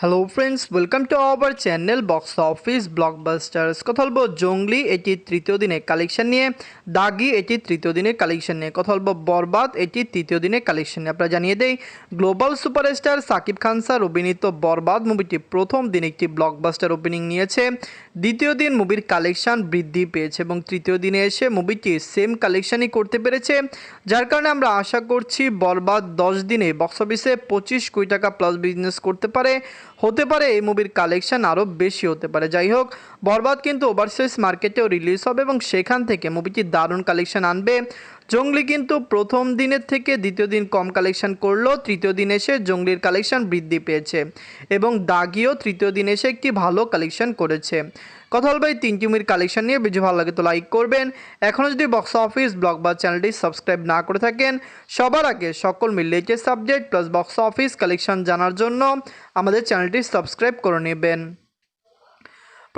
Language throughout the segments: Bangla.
Hello friends welcome to our channel box office blockbusters কথা বলব জঙ্গলি, এটি তৃতীয় দিনে কালেকশন নিয়ে। দাগি, এটি তৃতীয় দিনের কালেকশন নিয়ে। কথা বলব বরবাদ, এটি তৃতীয় দিনের কালেকশন নিয়ে। আপনারা জানিয়ে দেই global superstar Shakib Khan sir অভিনীত বরবাদ মুভিটি প্রথম দিন একটি ব্লকবাস্টার ওপেনিং নিয়েছে। দ্বিতীয় দিন মুভির কালেকশন বৃদ্ধি পেয়েছে এবং তৃতীয় দিনে এসে মুভিটি সেম কালেকশনই করতে পেরেছে। যার কারণে আমরা আশা করছি বরবাদ দশ দিনে বক্স অফিসে পঁচিশ কোটি টাকা প্লাস বিজনেস করতে পারে। হতে পারে এই মুভির কালেকশন আরও বেশি হতে পারে। যাই হোক, বরবাদ কিন্তু ওভারসিজ মার্কেটেও রিলিজ হবে এবং সেখান থেকে মুভিটি দারুণ কালেকশন আনবে। জঙ্গলি কিন্তু প্রথম দিনের থেকে দ্বিতীয় দিন কম কালেকশন করল তৃতীয় দিন এসে জঙ্গলির কালেকশন বৃদ্ধি পেয়েছে এবং দাগিও তৃতীয় দিন এসে একটি ভালো কালেকশন করেছে। কথা বলব এই তিনটি মুভির কালেকশন নিয়ে। বেশি ভালো লাগে তো লাইক করবেন। এখনও যদি বক্স অফিস ব্লগ বা চ্যানেলটি সাবস্ক্রাইব না করে থাকেন, সবার আগে সকল মিল latest subject plus box office collection জানার জন্য আমাদের চ্যানেলটি সাবস্ক্রাইব করে নেবেন।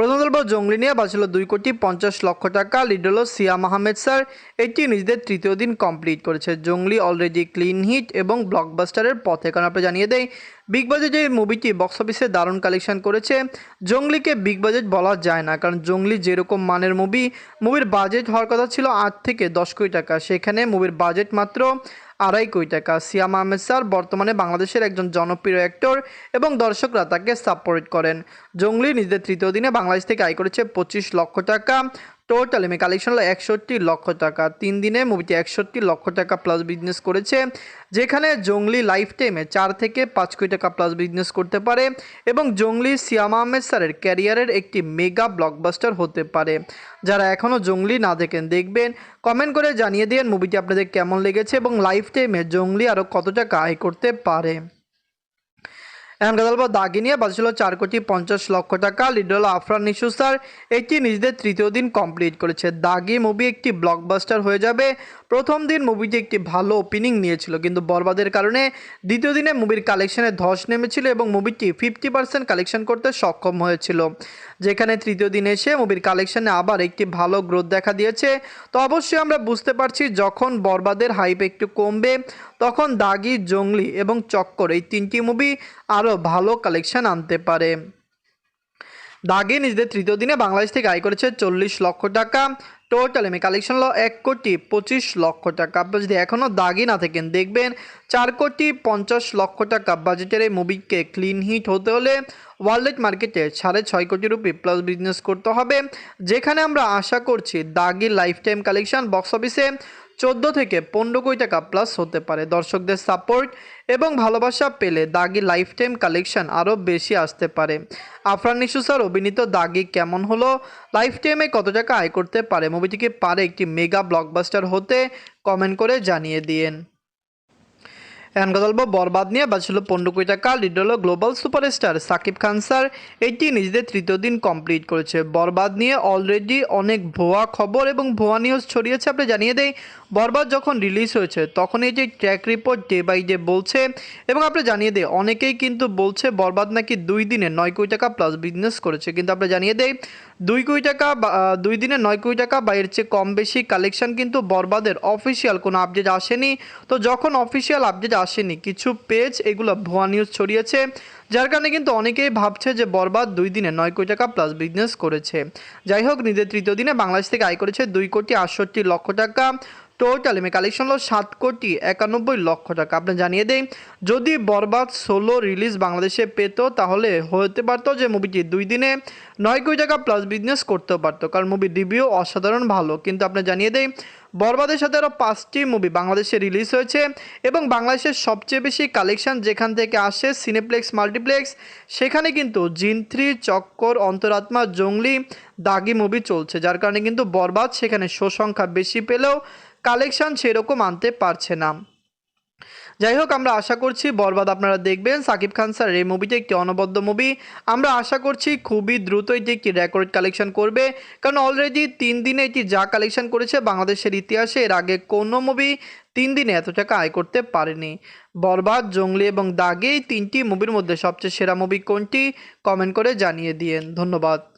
প্রথম দল জঙ্গলি নিয়ে বাঁচল দুই কোটি পঞ্চাশ লক্ষ টাকা। লিড হল সিয়াম আহমেদ স্যার, এটি নিজেদের তৃতীয় দিন কমপ্লিট করেছে। জঙ্গলি অলরেডি ক্লিন হিট এবং ব্লকবাস্টারের পথে, কারণ আপনি জানিয়ে দেয় বিগ বাজেট এই মুভিটি বক্স অফিসে দারুণ কালেকশন করেছে, জঙ্গলিকে বিগ বাজেট বলা যায় না, কারণ জঙ্গলি যেরকম মানের মুভি মুভির বাজেট হওয়ার কথা ছিল আট থেকে দশ কোটি টাকা। সেখানে মুভির বাজেট মাত্র আড়াই কোটি টাকা। সিয়াম আহমেদ স্যার বর্তমানে বাংলাদেশের একজন জনপ্রিয় অ্যাক্টর এবং দর্শকরা তাকে সাপোর্ট করেন। জঙ্গলি নিজেদের তৃতীয় দিনে বাংলাদেশ থেকে আয় করেছে পঁচিশ লক্ষ টাকা। টোটাল এমনি কালেকশন হলো একষট্টি লক্ষ টাকা। তিন দিনে মুভিটি একষট্টি লক্ষ টাকা প্লাস বিজনেস করেছে, যেখানে জঙ্গলি লাইফ টাইমে চার থেকে পাঁচ কোটি টাকা প্লাস বিজনেস করতে পারে এবং জঙ্গলি সিয়াম আহমেদ স্যারের ক্যারিয়ারের একটি মেগা ব্লকবাস্টার হতে পারে। যারা এখনও জঙ্গলি না দেখেন, দেখবেন কমেন্ট করে জানিয়ে দিন মুভিটি আপনাদের কেমন লেগেছে এবং লাইফ টাইমে জঙ্গলি আরও কত টাকা আয় করতে পারে। এখন কথা বলব দাগি নিয়ে বাজছিল চার কোটি পঞ্চাশ লক্ষ টাকা। লিডল আফরান নিশু স্যার এটি নিজেদের তৃতীয় দিন কমপ্লিট করেছে। দাগি মুভি একটি ব্লকবাস্টার হয়ে যাবে। প্রথম দিন মুভিটি একটি ভালো ওপেনিং নিয়েছিল, কিন্তু বরবাদের কারণে দ্বিতীয় দিনে মুভির কালেকশনে ধস নেমেছিল এবং মুভিটি ফিফটি পার্সেন্ট কালেকশন করতে সক্ষম হয়েছিল। যেখানে তৃতীয় দিন এসে মুভির কালেকশনে আবার একটি ভালো গ্রোথ দেখা দিয়েছে। তো অবশ্যই আমরা বুঝতে পারছি, যখন বরবাদের হাইপ একটু কমবে, তখন দাগি, জঙ্গলি এবং চক্কর এই তিনটি মুভি আরও ভালো কালেকশন আনতে পারে। দাগে নিজেদের তৃতীয় দিনে বাংলাদেশ থেকে আয় করেছে চল্লিশ লক্ষ টাকা। টোটাল এমনি কালেকশন হলো এক কোটি পঁচিশ লক্ষ টাকা। আপনি যদি এখনও দাগি না থাকেন, দেখবেন চার কোটি পঞ্চাশ লক্ষ টাকা বাজেটের এই মুভিকে ক্লিন হিট হতে হলে ওয়ার্ল্ড মার্কেটে সাড়ে ছয় কোটি রুপি প্লাস বিজনেস করতে হবে। যেখানে আমরা আশা করছি দাগি লাইফ টাইম কালেকশন বক্স অফিসে চোদ্দ থেকে পনেরো কোটি টাকা প্লাস হতে পারে। দর্শকদের সাপোর্ট এবং ভালোবাসা পেলে দাগি লাইফ টাইম কালেকশন আরও বেশি আসতে পারে। আফরান নিশু স্যার অভিনীত দাগি কেমন হলো? লাইফ টাইমে কত টাকা আয় করতে পারে? মুভিটিকে পারে একটি মেগা ব্লকবাস্টার হতে? কমেন্ট করে জানিয়ে দিয়েন। এখন কথা বলব, বরবাদ নিয়ে বাঁচল পনেরো কোটি টাকা লিড হলো global superstar Shakib Khan sir. এটি নিজেদের তৃতীয় দিন কমপ্লিট করেছে। বরবাদ নিয়ে অলরেডি অনেক ভুয়া খবর এবং ভুয়া নিউজ ছড়িয়েছে আপনি জানিয়ে দেয় বরবাদ যখন রিলিজ হয়েছে, তখন এই যে track report day by day বলছে, এবং আপনি জানিয়ে দেয় অনেকেই কিন্তু বলছে বরবাদ নাকি দুই দিনে নয় কোটি টাকা প্লাস বিজনেস করেছে। কিন্তু আপনি জানিয়ে দেয় দুই কোটি টাকা দুই দিনে নয় কোটি টাকা বা এর চেয়ে কম বেশি কালেকশন কিন্তু বরবাদের অফিসিয়াল কোনো আপডেট আসেনি। তো যখন অফিসিয়াল আপডেট আসেনি, কিছু পেজ এগুলো ভুয়া নিউজ ছড়িয়েছে, যার কারণে কিন্তু অনেকেই ভাবছে যে বরবাদ দুই দিনে নয় কোটি টাকা প্লাস বিজনেস করেছে। যাই হোক নিজের তৃতীয় দিনে বাংলাদেশ থেকে আয় করেছে দুই কোটি আটষট্টি লক্ষ টাকা। টোটাল কালেকশন হলো সাত কোটি একানব্বই লক্ষ টাকা। আপনি জানিয়ে দেই, যদি বরবাদ ষোলো রিলিজ বাংলাদেশে পেত, তাহলে হতে পারতো যে মুভিটি দুই দিনে নয় কোটি টাকা প্লাস বিজনেস করতেও পারতো, কারণ মুভির রিভিউ অসাধারণ ভালো। কিন্তু আপনি জানিয়ে দেই, বরবাদের সাথে আরও পাঁচটি মুভি বাংলাদেশে রিলিজ হয়েছে এবং বাংলাদেশের সবচেয়ে বেশি কালেকশন যেখান থেকে আসে সিনেপ্লেক্স মাল্টিপ্লেক্স সেখানে কিন্তু জিন থ্রি চক্কর, অন্তরাত্মা, জঙ্গলি, দাগি মুভি চলছে। যার কারণে কিন্তু বরবাদ সেখানে শো সংখ্যা বেশি পেলেও কালেকশন সেরকম আনতে পারছে না। যাই হোক, আমরা আশা করছি বরবাদ আপনারা দেখবেন। সাকিব খান স্যার, এই মুভিটি একটি অনবদ্য মুভি আমরা আশা করছি খুবই দ্রুত এটি একটি রেকর্ড কালেকশন করবে। কারণ অলরেডি তিন দিনে এটি যা কালেকশন করেছে বাংলাদেশের ইতিহাসে, এর আগে কোনো মুভি তিন দিনে এত টাকা আয় করতে পারেনি। বরবাদ, জঙ্গলি এবং দাগে তিনটি মুভির মধ্যে সবচেয়ে সেরা মুভি কোনটি? কমেন্ট করে জানিয়ে দিয়েন। ধন্যবাদ।